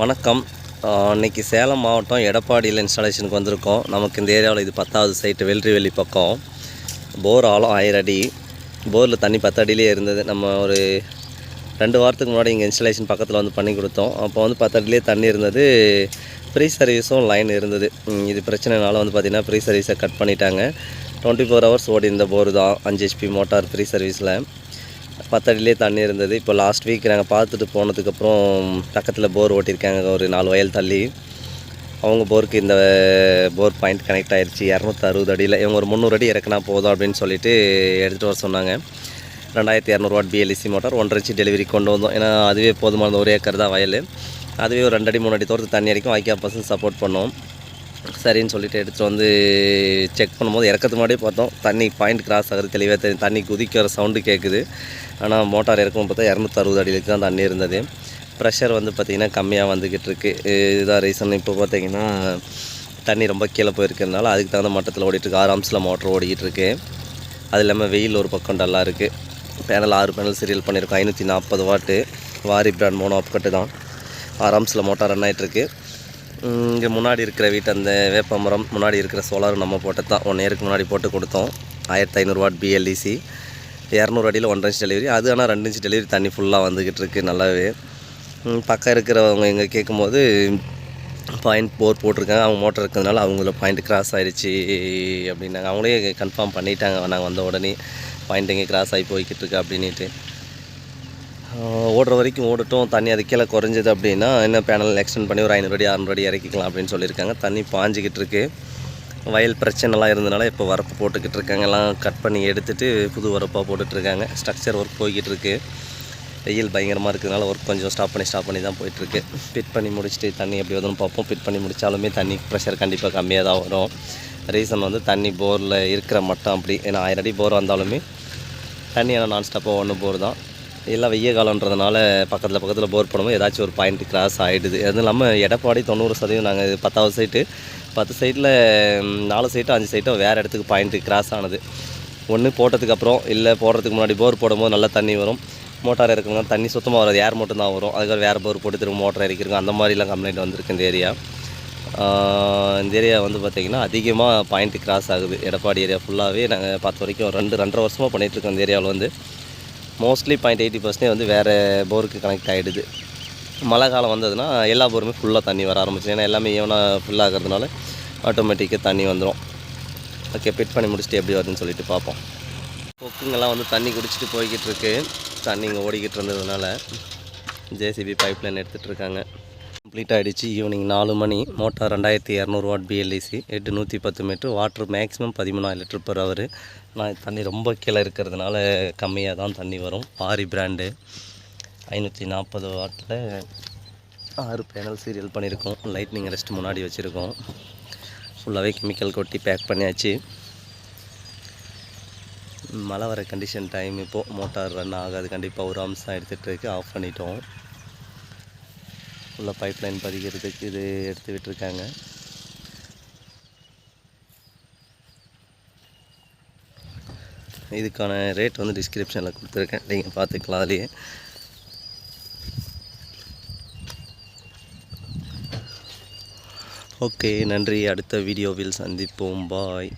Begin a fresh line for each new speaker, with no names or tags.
வணக்கம். இன்றைக்கி சேலம் மாவட்டம் எடப்பாடியில் இன்ஸ்டாலேஷனுக்கு வந்திருக்கோம். நமக்கு இந்த ஏரியாவில் இது பத்தாவது சைட்டு வெள்ளி பக்கம். போர் ஆழம் ஆயிரம் அடி. போரில் தண்ணி பத்து அடியிலே இருந்தது. நம்ம ஒரு ரெண்டு வாரத்துக்கு முன்னாடி இங்கே இன்ஸ்டாலேஷன் பக்கத்தில் வந்து பண்ணி கொடுத்தோம். அப்போ வந்து பத்து அடியிலே தண்ணி இருந்தது. ஃப்ரீ சர்வீஸும் லைன் இருந்தது. இது பிரச்சனைனால வந்து பார்த்திங்கன்னா ஃப்ரீ சர்வீஸை கட் பண்ணிட்டாங்க. டுவெண்ட்டி ஃபோர் ஹவர்ஸ் ஓடி இருந்த போர் தான். அஞ்சு ஹெச்பி மோட்டார் ஃப்ரீ சர்வீஸில். பத்தடியிலே தண்ணி இருந்தது. இப்போ லாஸ்ட் வீக் நாங்கள் பார்த்துட்டு போனதுக்கப்புறம் பக்கத்தில் போர் ஓட்டியிருக்காங்க. ஒரு நாலு வயல் தள்ளி. அவங்க போருக்கு இந்த போர் பாயிண்ட் கனெக்ட் ஆயிடுச்சு இரநூத்தி அறுபது அடியில். இவங்க ஒரு முந்நூறு அடி இறக்குனா போதும் அப்படின்னு சொல்லிட்டு எடுத்துகிட்டு வர சொன்னாங்க. ரெண்டாயிரத்தி இரநூறுவாட் பிஎல்இசி மோட்டார் ஒன்றரை இன்ச்சு டெலிவரி கொண்டு வந்தோம். ஏன்னா அதுவே போதுமான ஒரு ஏக்கர் தான் வயல். அதுவே ஒரு ரெண்டடி மூணு அடி தூரத்து தண்ணி அடிக்கும். ஐக்கியா பர்சன்ட் சப்போர்ட் பண்ணோம். சரின்னு சொல்லிட்டு எடுத்துகிட்டு வந்து செக் பண்ணும்போது இறக்கத்து முன்னாடியே பார்த்தோம். தண்ணி பாயிண்ட் கிராஸ் ஆகுது தெளிவாக தெரியும். தண்ணி குதிக்கிற சவுண்டு கேட்குது ஆனால் மோட்டார் இறக்கும் பார்த்தா இரநூத்தறுபது அடியிலுக்கு தான் தண்ணி இருந்தது. ப்ரெஷர் வந்து பார்த்திங்கன்னா கம்மியாக வந்துக்கிட்டு இருக்குது இதுதான் ரீசன் இப்போ பார்த்தீங்கன்னா தண்ணி ரொம்ப கீழே போயிருக்கிறதுனால அதுக்கு தகுந்த மட்டத்தில் ஓடிட்டுருக்கு ஆராம்ஸில் மோட்டர் ஓடிக்கிட்டு இருக்கு. அது இல்லாமல் வெயில் ஒரு பக்கம் டல்லாக இருக்குது பேனல் ஆறு பேனல் சீரியல் பண்ணியிருக்கோம். ஐநூற்றி நாற்பது வாட்டு. வாரி பிராண்ட் மோனோ அப்கட்டு தான். ஆராம்ஸில் மோட்டார் ரன் ஆகிட்டுருக்கு இங்கே முன்னாடி இருக்கிற வீட்டு அந்த வேப்ப மரம் முன்னாடி இருக்கிற சோலார் நம்ம போட்டு தான். ஒன் இயருக்கு முன்னாடி போட்டு கொடுத்தோம். ஆயிரத்தி ஐநூறு வாட் பிஎல்இசி இரநூறு அடியில் ஒன்றரை இன்ச் டெலிவரி அது ஆனால் ரெண்டு இன்ச் டெலிவரி தண்ணி ஃபுல்லாக வந்துக்கிட்டு இருக்குது நல்லாவே. பக்கம் இருக்கிறவங்க இங்கே கேட்கும்போது பாயிண்ட் போர் போட்டிருக்காங்க. அவங்க மோட்டர் இருக்கிறதுனால அவங்கள பாயிண்ட் கிராஸ் ஆயிடுச்சு அப்படின்னாங்க. அவங்களே கன்ஃபார்ம் பண்ணிட்டாங்க. நாங்கள் வந்த உடனே பாயிண்ட் எங்கே கிராஸ் ஆகி போய்கிட்டு இருக்கு அப்படின்ட்டு ஓடுற வரைக்கும் ஓடட்டும் தண்ணி அது கீழே குறைஞ்சது அப்படின்னா என்ன பேனல் எக்ஸ்டெண்ட் பண்ணி ஒரு ஐநூறு அடி அறநூறு அடி இறக்கிக்கலாம் அப்படின்னு சொல்லியிருக்காங்க. தண்ணி பாஞ்சிக்கிட்டு இருக்கு. வயல் பிரச்சனைலாம் இருந்தனால இப்போ வரப்பு போட்டுக்கிட்டு இருக்காங்க. எல்லாம் கட் பண்ணி எடுத்துகிட்டு புது வரப்பாக போட்டுட்ருக்காங்க ஸ்ட்ரக்சர் ஒர்க் போய்கிட்டு இருக்கு. வெயில் பயங்கரமாக இருக்கிறதுனால ஒர்க் கொஞ்சம் ஸ்டாப் பண்ணி ஸ்டாப் பண்ணி தான் போயிட்டுருக்கு ஃபிட் பண்ணி முடிச்சுட்டு தண்ணி எப்படி வருதுன்னு பார்ப்போம். ஃபிட் பண்ணி முடித்தாலுமே தண்ணி ப்ரெஷர் கண்டிப்பாக கம்மியாக தான் வரும். ரீசன் வந்து தண்ணி போரில் இருக்கிற மட்டம் அப்படி. ஏன்னா ஆயிரம் அடி போர் வந்தாலுமே தண்ணி ஆனால் நான் ஸ்டாப்பாக ஒன்று போர் தான். எல்லாம் வெய்ய காலன்றதுனால பக்கத்தில் பக்கத்தில் போர் போடும்போது ஏதாச்சும் ஒரு பாயிண்ட் கிராஸ் ஆகிடுது அதுவும் இல்லாமல் எடப்பாடி தொண்ணூறு சதவீதம் நாங்கள் பத்தாவது சைட்டு பத்து சைட்டில் நாலு சைட்டோ அஞ்சு சைட்டோ வேறு இடத்துக்கு பாயிண்ட்டு கிராஸ் ஆனது. ஒன்று போட்டதுக்கப்புறம் இல்லை போடுறதுக்கு முன்னாடி போர் போடும்போது நல்லா தண்ணி வரும். மோட்டார் இறக்குங்க தண்ணி சுத்தமாக வராது. ஏர் மட்டும் தான் வரும். அதுக்காக வேறு போர் போட்டு திரும்ப மோட்டார் இறக்கிருங்க. அந்த மாதிரிலாம் கம்ப்ளைண்ட் வந்திருக்கு இந்த ஏரியா இந்த ஏரியா வந்து பார்த்திங்கன்னா அதிகமாக பாயிண்ட்டு கிராஸ் ஆகுது. எடப்பாடி ஏரியா ஃபுல்லாகவே நாங்கள் பார்த்த வரைக்கும் ரெண்டு ரெண்டரை வருஷமாக பண்ணிகிட்ருக்கோம் இந்த ஏரியாவில் வந்து. மோஸ்ட்லி பாயிண்ட் எயிட்டி பர்சன்டேஜ் வந்து வேறு போருக்கு கனெக்ட் ஆகிடுது மழை காலம் வந்ததுன்னா எல்லா போருமே ஃபுல்லாக தண்ணி வர ஆரம்பிச்சு ஏன்னா எல்லாமே ஈவனாக ஃபுல்லாகிறதுனால ஆட்டோமேட்டிக்காக தண்ணி வந்துடும் ஓகே ஃபிட் பண்ணி முடிச்சுட்டு எப்படி வருதுன்னு சொல்லிட்டு பார்ப்போம். கொக்குங்கெல்லாம் வந்து தண்ணி குடிச்சிட்டு போய்கிட்டு இருக்கு. தண்ணி இங்கே ஓடிக்கிட்டு இருந்ததுனால ஜேசிபி பைப் லைன் எடுத்துகிட்டு இருக்காங்க. கம்ப்ளீட் ஆகிடுச்சு ஈவினிங் நாலு மணி. மோட்டார் ரெண்டாயிரத்தி இரநூறு வாட் பிஎல்இசி எட்டு நூற்றி பத்து மீட்ரு வாட்ரு மேக்ஸிமம் பதிமூணாயிரம் லிட்டர் பர் ஹவர் நான் தண்ணி ரொம்ப கீழே இருக்கிறதுனால கம்மியாக தான் தண்ணி வரும். பாரி பிராண்டு ஐநூற்றி நாற்பது வாட்டில் ஆறு பேனல் சீரியல் பண்ணியிருக்கோம் லைட்னிங் ரெஸ்ட் முன்னாடி வச்சுருக்கோம். ஃபுல்லாகவே கெமிக்கல் கொட்டி பேக் பண்ணியாச்சு. மழை வர கண்டிஷன் டைம் இப்போது மோட்டார் ரன் ஆகாது. கண்டிப்பாக ஒரு அம்சம் எடுத்துகிட்டு இருக்கு. ஆஃப் பண்ணிட்டோம். ஃபுல்லாக பைப் லைன் பதிக்கிறதுக்கு இது எடுத்து விட்டுருக்காங்க. இதுக்கான ரேட் வந்து டிஸ்கிரிப்ஷனில் கொடுத்துருக்கேன். நீங்கள் பார்த்துக்கலாம் அதுலேயே. ஓகே நன்றி. அடுத்த வீடியோவில் சந்திப்போம். பாய்.